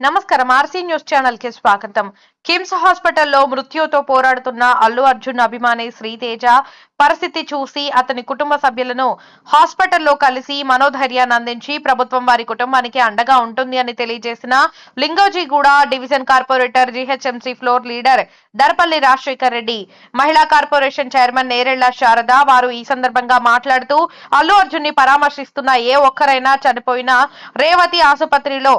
నమస్కారం. RC news ఛానల్కి స్వాగతం. కిమ్స్ హాస్పిటల్లో మృత్యుతో పోరాడుతున్న అల్లు అర్జున్ అభిమాని శ్రీతేజ పరిస్థితి చూసి అతని కుటుంబ సభ్యులను హాస్పిటల్లో కలిసి మనోధైర్యాన్ని అందించి ప్రభుత్వం వారి కుటుంబానికి అండగా ఉంటుంది అని తెలియజేసిన Lingojiguda division corporator GHMC floor leader Darpalli Rajasekhar Reddy మహిళా కార్పొరేషన్ చైర్మన్ నేరెళ్ళ శారద వారు ఈ సందర్భంగా మాట్లాడుతూ అల్లు అర్జున్ని పరామర్శిస్తున్న ఏ ఒక్కరైనా చనిపోయినా రేవతి ఆసుపత్రిలో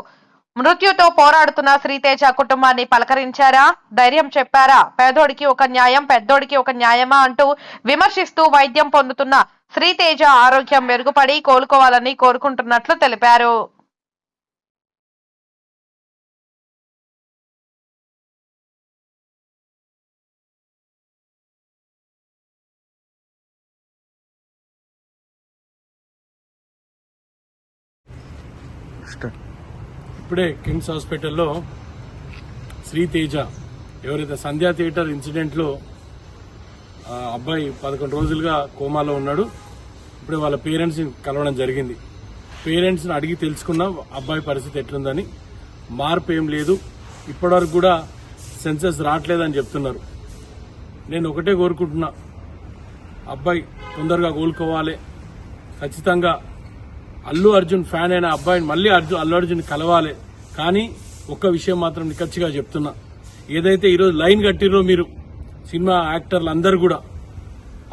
మృత్యుతో పోరాడుతున్న శ్రీతేజ కుటుంబాన్ని పలకరించారా? ధైర్యం చెప్పారా? పేదోడికి ఒక న్యాయం పెద్దోడికి ఒక న్యాయమా అంటూ విమర్శిస్తూ వైద్యం పొందుతున్న శ్రీతేజ ఆరోగ్యం మెరుగుపడి కోలుకోవాలని కోరుకుంటున్నట్లు తెలిపారు. ఇప్పుడే కిమ్స్ హాస్పిటల్లో శ్రీతేజ ఎవరైతే సంధ్యా థియేటర్ ఇన్సిడెంట్లో అబ్బాయి పదకొండు రోజులుగా కోమాలో ఉన్నాడు. ఇప్పుడే వాళ్ళ పేరెంట్స్ని కలవడం జరిగింది. పేరెంట్స్ని అడిగి తెలుసుకున్నాం అబ్బాయి పరిస్థితి ఎట్లుందని. మార్పు ఏం లేదు. ఇప్పటివరకు కూడా సెన్సెస్ రావట్లేదని చెప్తున్నారు. నేను ఒకటే కోరుకుంటున్నా. అబ్బాయి తొందరగా కోలుకోవాలి. ఖచ్చితంగా అల్లు అర్జున్ ఫ్యాన్ అయిన అబ్బాయిని మళ్ళీ అర్జున్ అల్లు అర్జున్ కలవాలి. కానీ ఒక్క విషయం మాత్రం నిఖచ్చిగా చెప్తున్నా. ఏదైతే ఈరోజు లైన్ కట్టిరో మీరు సినిమా యాక్టర్లు అందరు కూడా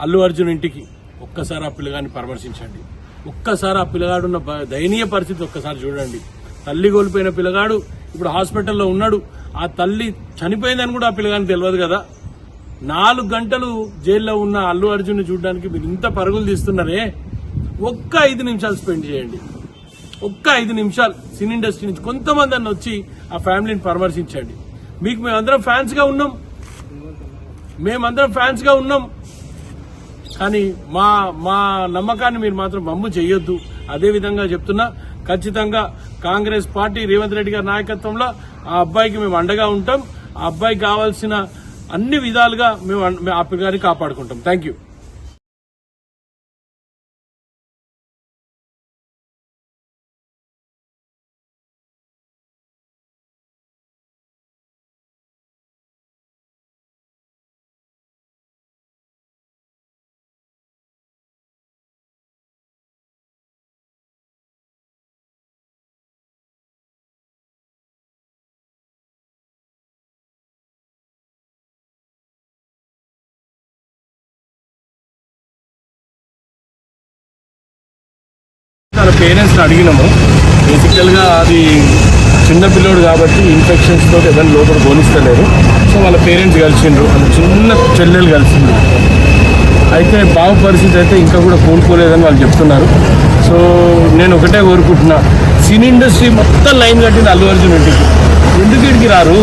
అల్లు అర్జున్ ఇంటికి ఒక్కసారి ఆ పిల్లగాన్ని పరామర్శించండి. ఒక్కసారి ఆ పిల్లగాడున్న దయనీయ పరిస్థితి ఒక్కసారి చూడండి. తల్లి కోల్పోయిన పిల్లగాడు ఇప్పుడు హాస్పిటల్లో ఉన్నాడు. ఆ తల్లి చనిపోయిందని కూడా ఆ పిల్లగానికి తెలియదు కదా. నాలుగు గంటలు జైల్లో ఉన్న అల్లు అర్జున్ చూడడానికి మీరు ఇంత పరుగులు తీస్తున్నారే? ఒక్క ఐదు నిమిషాలు స్పెండ్ చేయండి. ఒక్క ఐదు నిమిషాలు సినీ ఇండస్ట్రీ నుంచి కొంతమంది అన్న వచ్చి ఆ ఫ్యామిలీని పరామర్శించండి. మీకు మేమందరం ఫ్యాన్స్గా ఉన్నాం. మేమందరం ఫ్యాన్స్గా ఉన్నాం. కానీ మా మా నమ్మకాన్ని మీరు మాత్రం బమ్ము చేయొద్దు. అదే విధంగా చెప్తున్నా ఖచ్చితంగా కాంగ్రెస్ పార్టీ రేవంత్ రెడ్డి గారి నాయకత్వంలో ఆ అబ్బాయికి మేము అండగా ఉంటాం. ఆ అబ్బాయికి కావాల్సిన అన్ని విధాలుగా మేము ఆ పిల్లగారిని కాపాడుకుంటాం. థ్యాంక్ యూ వాళ్ళ పేరెంట్స్ని అడిగినాము. బేసికల్గా అది చిన్నపిల్లోడు కాబట్టి ఇన్ఫెక్షన్స్ తోటి ఎవరిని లోపల పోనిస్తలేరు. సో వాళ్ళ పేరెంట్స్ కలిసిండ్రు. వాళ్ళ చిన్న చెల్లెలు కలిసిండ్రు అయితే బావ పరిస్థితి అయితే ఇంకా కూడా కోలుకోలేదని వాళ్ళు చెప్తున్నారు. సో నేను ఒకటే కోరుకుంటున్నా. సినీ ఇండస్ట్రీ మొత్తం లైన్ కట్టింది అల్లు అర్జున్ ఇంటికి. ఎందుకు ఇంటికి రారు?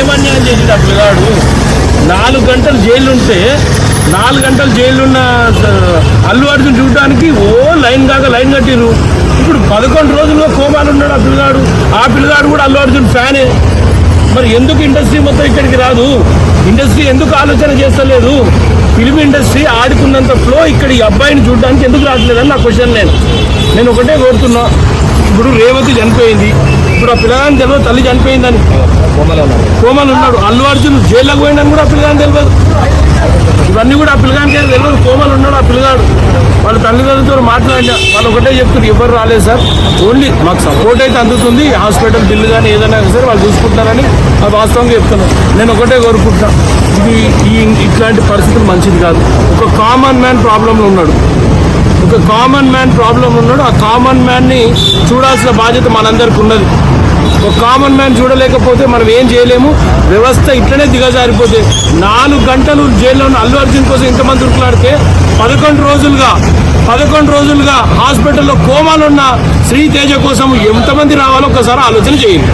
ఏమన్యాయం చేసి ఆ పిల్లగాడు నాలుగు గంటలు జైలు ఉంటే నాలుగు గంటలు జైలు ఉన్న ఆ, అల్లు అర్జున్ చూడడానికి ఓ లైన్ కాక లైన్ కట్టిరు ఇప్పుడు పదకొండు రోజుల్లో కోమాలు ఉన్నాడు ఆ పిల్లగాడు. ఆ పిల్లగాడు కూడా అల్లు అర్జున్ ఫ్యానే. మరి ఎందుకు ఇండస్ట్రీ మొత్తం ఇక్కడికి రాదు? ఇండస్ట్రీ ఎందుకు ఆలోచన చేస్తలేదు? ఫిలిం ఇండస్ట్రీ ఆడుకున్నంత ఫ్లో ఇక్కడ ఈ అబ్బాయిని చూడడానికి ఎందుకు రావట్లేదని నా క్వశ్చన్ నేను. నేను ఒకటే కోరుతున్నా. ఇప్పుడు రేవతి చనిపోయింది. ఇప్పుడు ఆ పిల్లగాని తెలియదు తల్లి చనిపోయిందని. కోమలు ఉన్నాడు. అల్లు అర్జున్ జైల్లోకి పోయిందని కూడా ఆ పిల్లగాని తెలియదు ఇవన్నీ కూడా ఆ పిల్లగానికి తెలియదు. కోమలు ఉన్నాడు ఆ పిల్లగాడు. వాళ్ళ తల్లిదండ్రులతో మాట్లాడినా. వాళ్ళు ఒకటే చెప్తున్నారు ఎవరు రాలేదు సార్. ఓన్లీ మాకు సపోర్ట్ అయితే అందుతుంది. హాస్పిటల్ బిల్లు కానీ ఏదైనా సరే వాళ్ళు చూసుకుంటారని అది వాస్తవంగా చెప్తున్నాను నేను ఒకటే కోరుకుంటున్నా. ఇది ఈ ఇట్లాంటి పరిస్థితులు మంచిది కాదు. ఒక కామన్ మ్యాన్ ప్రాబ్లంలో ఉన్నాడు. ఒక కామన్ మ్యాన్ ప్రాబ్లం ఉన్నాడు. ఆ కామన్ మ్యాన్ని చూడాల్సిన బాధ్యత మనందరికి ఉన్నది. ఒక కామన్ మ్యాన్ చూడలేకపోతే మనం ఏం చేయలేము? వ్యవస్థ ఇట్లనే దిగజారిపోతే నాలుగు గంటలు జైల్లో ఉన్న అల్లు అర్జున్ కోసం ఇంతమంది ఉరుకులాడితే పదకొండు రోజులుగా పదకొండు రోజులుగా హాస్పిటల్లో కోమాలు ఉన్న శ్రీ తేజ కోసం ఎంతమంది రావాలో ఒకసారి ఆలోచన చేయండి.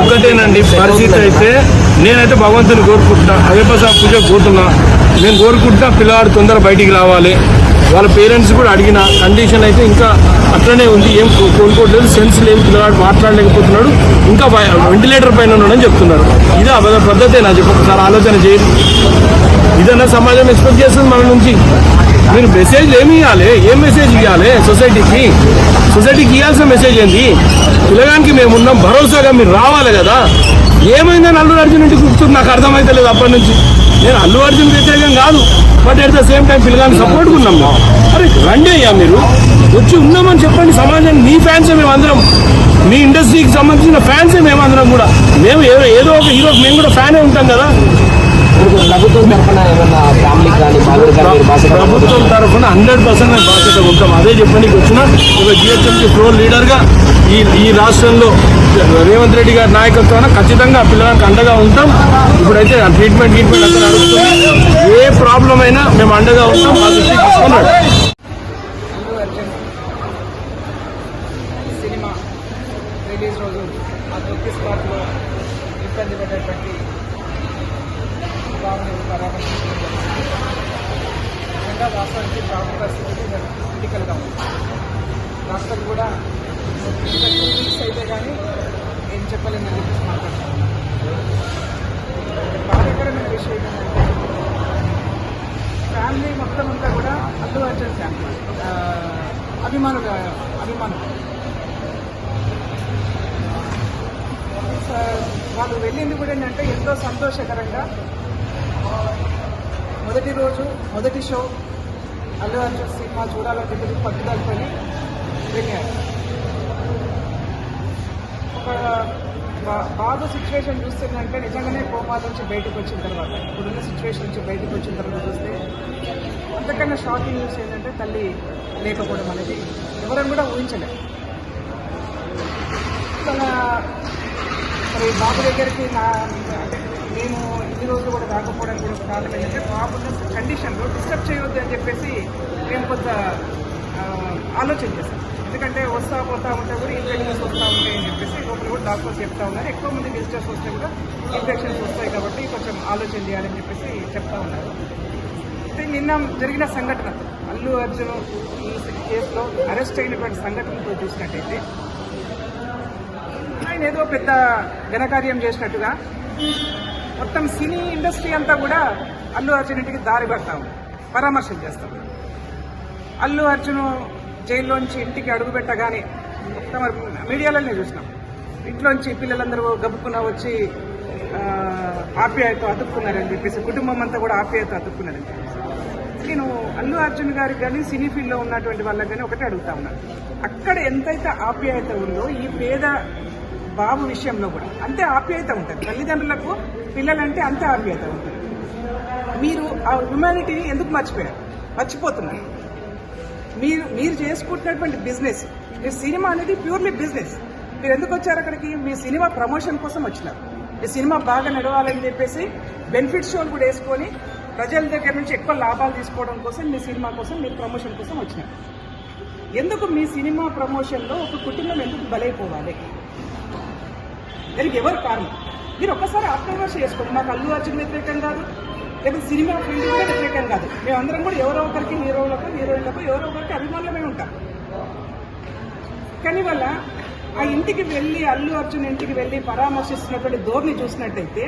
ఒకటేనండి పరిస్థితి అయితే నేనైతే భగవంతుని కోరుకుంటున్నా అయ్యప్ప స్వామి పూజ పోతున్నా. నేను కోరుకుంటున్నా పిల్లవాడు తొందర బయటికి రావాలి. వాళ్ళ పేరెంట్స్ కూడా అడిగిన కండిషన్ అయితే ఇంకా అట్లనే ఉంది. ఏం కో- కోలుకోవట్లేదు సెన్స్ లేదు పిల్లవాడు మాట్లాడలేకపోతున్నాడు ఇంకా వెంటిలేటర్ పైన ఉన్నాడని చెప్తున్నారు. ఇదే అబద్ధ పద్ధతే నా చెప్పి ఒకసారి ఆలోచన చేయండి. ఇదన్నా సమాజం ఎక్స్పెక్ట్ చేస్తుంది మన నుంచి. మీరు మెసేజ్ ఏమి ఇవ్వాలి ఏం మెసేజ్ ఇవ్వాలి సొసైటీకి సొసైటీకి ఇవ్వాల్సిన మెసేజ్ ఏంది? పిల్లగానికి మేము ఉన్నాం భరోసాగా మీరు రావాలి కదా. ఏమైందని అల్లు అర్జున్ ఇంటికి కూర్చుంది నాకు అర్థమైతే లేదు అప్పటి నుంచి. నేను అల్లు అర్జున్ వ్యతిరేకం కాదు but at the same time పిల్లగాని సపోర్ట్ ఉన్నాం మేము. అరే రండి అయ్యా మీరు. వచ్చి ఉన్నామని చెప్పండి సమాజానికి మీ ఫ్యాన్స్ మేము అందరం. మీ ఇండస్ట్రీకి సంబంధించిన ఫ్యాన్సే మేము అందరం కూడా. మేము ఏదో ఒక హీరోకి మేము కూడా ఫ్యానే ఉంటాం కదా. ప్రభుత్వం తరఫున ఏమన్నా ఫ్యామిలీ కానీ ప్రభుత్వం తరఫున హండ్రెడ్ పర్సెంట్ మేము బాధ్యత ఉంటాం అదే చెప్పడానికి వచ్చిన ఒక జిహెచ్ఎంసీ ప్రో లీడర్గా ఈ ఈ రాష్ట్రంలో రేవంత్ రెడ్డి గారి నాయకత్వాన ఖచ్చితంగా పిల్లలకు అండగా ఉంటాం. ఇప్పుడైతే ట్రీట్మెంట్ ట్రీట్మెంట్ అంతా నడుస్తుంది. ఏ ప్రాబ్లం అయినా మేము అండగా ఉంటాం. మా దృష్టికి తీసుకున్నాడు సినిమా రిలీజ్ రోజు ఆ తొక్కి స్పాట్లో ఇబ్బంది పడేటువంటి బాబుని పరామర్శించడం నిజంగా వాస్తవానికి బాబు పరిస్థితి క్రిటికల్గా ఉంది రాష్ట్రం కూడా అయితే కానీ ఏం చెప్పలేదని చెప్పేసి మాట్లాడుతున్నాను బాధాకరమైన విషయం ఏంటంటే ఫ్యామిలీ మొత్తం అంతా కూడా అల్లు అర్జున్ ఫ్యామిలీ ఆ, అభిమానులు అభిమానులు వాళ్ళు వెళ్ళింది కూడా ఏంటంటే ఎంతో సంతోషకరంగా మొదటి రోజు మొదటి షో అల్లు అర్జున్ సినిమా చూడాలని చెప్పి పట్టుదలతో వెళ్ళారు. ఒక బాగా సిచ్యువేషన్ చూస్తుందంటే నిజంగానే కోమా నుంచి బయటకు వచ్చిన తర్వాత ఇప్పుడున్న సిచ్యువేషన్ నుంచి బయటకు వచ్చిన తర్వాత చూస్తే అంతకన్నా షాకింగ్ న్యూస్ ఏంటంటే తల్లి లేకపోవడం అనేది. ఎవరైనా కూడా ఊహించలేదు. తన మరి బాబు దగ్గరికి నా అంటే మేము ఇన్ని రోజులు కూడా రాకపోవడం కూడా కారణం ఏంటంటే బాబు కండిషన్లో డిస్టర్బ్ చేయవద్దు అని చెప్పేసి మేము కొంత ఆలోచన చేస్తాం ఎందుకంటే వస్తా పోతా ఉంటే కూడా ఇన్ఫెక్షన్స్ వస్తూ ఉంటాయి అని చెప్పేసి లోపల కూడా డాక్టర్స్ చెప్తా ఉన్నారు. ఎక్కువ మంది విజిటర్స్ వస్తే కూడా ఇన్ఫెక్షన్స్ వస్తాయి కాబట్టి కొంచెం ఆలోచన చేయాలని చెప్పేసి చెప్తా ఉన్నారు. అయితే నిన్న జరిగిన సంఘటన అల్లు అర్జున్ ఈ కేసులో అరెస్ట్ అయినటువంటి సంఘటనతో చూసినట్టయితే ఆయన ఏదో పెద్ద ఘనకార్యం చేసినట్టుగా మొత్తం సినీ ఇండస్ట్రీ అంతా కూడా అల్లు అర్జున్ ఇంటికి దారి పడతా ఉంది. పరామర్శలు చేస్తాం అల్లు అర్జున్ జైల్లోంచి ఇంటికి అడుగు పెట్టగానే మొత్తం మీడియాలోనే చూసినాం. ఇంట్లోంచి పిల్లలందరూ గబుక్కున వచ్చి ఆప్యాయతో ఆప్యాయత అతుక్కున్నారని చెప్పేసి కుటుంబం అంతా కూడా ఆప్యాయత అతుక్కున్నారని చెప్పేసి. నేను అల్లు అర్జున్ గారికి కానీ సినీ ఫీల్డ్లో ఉన్నటువంటి వాళ్ళకి కానీ ఒకటే అడుగుతా ఉన్నాను అక్కడ ఎంతైతే ఆప్యాయత ఉందో ఈ పేద బాబు విషయంలో కూడా అంతే ఆప్యాయత ఉంటుంది. తల్లిదండ్రులకు పిల్లలంటే అంతే ఆప్యాయత ఉంటుంది. మీరు ఆ హ్యుమానిటీని ఎందుకు మర్చిపోయారు? మర్చిపోతున్నారు. మీరు మీరు చేసుకుంటున్నటువంటి బిజినెస్ మీ సినిమా అనేది ప్యూర్లీ బిజినెస్ మీరు ఎందుకు వచ్చారు అక్కడికి? మీ సినిమా ప్రమోషన్ కోసం వచ్చినారు. మీ సినిమా బాగా నడవాలని చెప్పేసి బెనిఫిట్ షోలు కూడా వేసుకొని ప్రజల దగ్గర నుంచి ఎక్కువ లాభాలు తీసుకోవడం కోసం మీ సినిమా కోసం మీరు ప్రమోషన్ కోసం వచ్చినారు. ఎందుకు మీ సినిమా ప్రమోషన్లో ఒక కుటుంబం ఎందుకు బలైపోవాలి? దానికి ఎవరు కారణం? మీరు ఒక్కసారి ఆత్మవిమర్శ చేసుకోండి. మాకు అల్లు అర్జున్ వ్యతిరేకం కాదు లేకపోతే సినిమా ఫీల్డ్ కూడా వ్యతిరేకం కాదు. మేమందరం కూడా ఎవరో ఒకరికి హీరోలకు హీరోయిన్లకు ఎవరో ఒకరికి అభిమానులమే ఉంటాం. కానీ వల్ల ఆ ఇంటికి వెళ్ళి అల్లు అర్జున్ ఇంటికి వెళ్ళి పరామర్శిస్తున్నటువంటి ధోరణి చూసినట్టయితే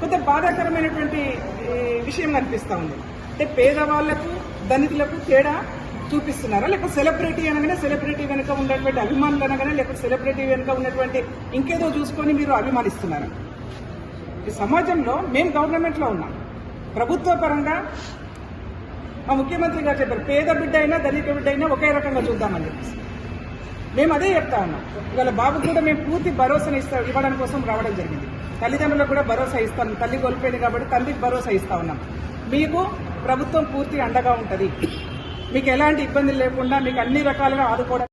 కొంత బాధాకరమైనటువంటి విషయం కనిపిస్తూ ఉంది. అంటే పేదవాళ్ళకు దళితులకు తేడా చూపిస్తున్నారా? లేకపోతే సెలబ్రిటీ అనగానే సెలబ్రిటీ వెనుక ఉన్నటువంటి అభిమానులు అనగానే లేకపోతే సెలబ్రిటీ వెనుక ఉన్నటువంటి ఇంకేదో చూసుకొని మీరు అభిమానిస్తున్నారు? ఈ సమాజంలో మేము గవర్నమెంట్లో ఉన్నాం. ప్రభుత్వ పరంగా మా ముఖ్యమంత్రి గారు చెప్పారు పేద బిడ్డ అయినా దళిత బిడ్డ అయినా ఒకే రకంగా చూద్దామని చెప్పేసి. మేము అదే చెప్తా ఉన్నాం. ఇవాళ బాబుకు కూడా మేము పూర్తి భరోసాను ఇస్తా ఇవ్వడం కోసం రావడం జరిగింది. తల్లిదండ్రులకు కూడా భరోసా ఇస్తాం. తల్లి కోల్పోయింది కాబట్టి తండ్రికి భరోసా ఇస్తా ఉన్నాం. మీకు ప్రభుత్వం పూర్తి అండగా ఉంటుంది. మీకు ఎలాంటి ఇబ్బందులు లేకుండా మీకు అన్ని రకాలుగా ఆదుకోవడం